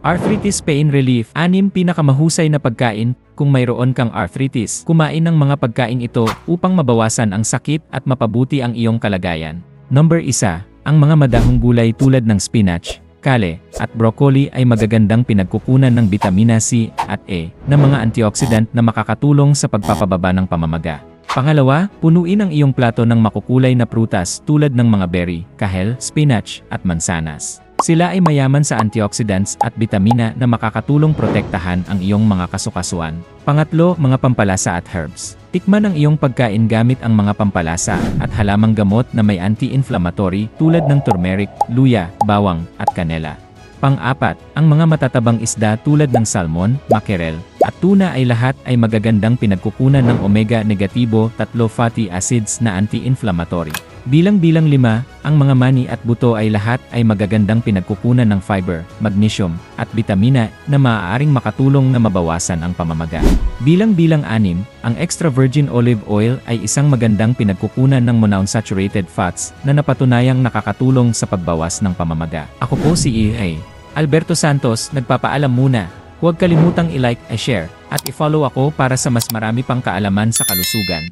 Arthritis Pain Relief. Anim pinakamahusay na pagkain kung mayroon kang arthritis. Kumain ng mga pagkain ito upang mabawasan ang sakit at mapabuti ang iyong kalagayan. Number 1. Ang mga madahong gulay tulad ng spinach, kale, at broccoli ay magagandang pinagkukunan ng vitamina C at E na mga antioxidant na makakatulong sa pagpapababa ng pamamaga. Pangalawa, punuin ang iyong plato ng makukulay na prutas tulad ng mga berry, kahel, spinach, at mansanas. Sila ay mayaman sa antioxidants at bitamina na makakatulong protektahan ang iyong mga kasukasuan. Pangatlo, mga pampalasa at herbs. Tikman ang iyong pagkain gamit ang mga pampalasa at halamang gamot na may anti-inflammatory tulad ng turmeric, luya, bawang, at kanela. Pang-apat, ang mga matatabang isda tulad ng salmon, mackerel, at tuna ay lahat ay magagandang pinagkukunan ng omega negatibo 3 fatty acids na anti-inflammatory. Bilang-bilang lima, ang mga mani at buto ay lahat ay magagandang pinagkukunan ng fiber, magnesium, at vitamina na maaaring makatulong na mabawasan ang pamamaga. Bilang-bilang anim, ang extra virgin olive oil ay isang magandang pinagkukunan ng monounsaturated fats na napatunayang nakakatulong sa pagbawas ng pamamaga. Ako po si EA. Alberto Santos, nagpapaalam muna. Huwag kalimutang i-like, i-share, at i-follow ako para sa mas marami pang kaalaman sa kalusugan.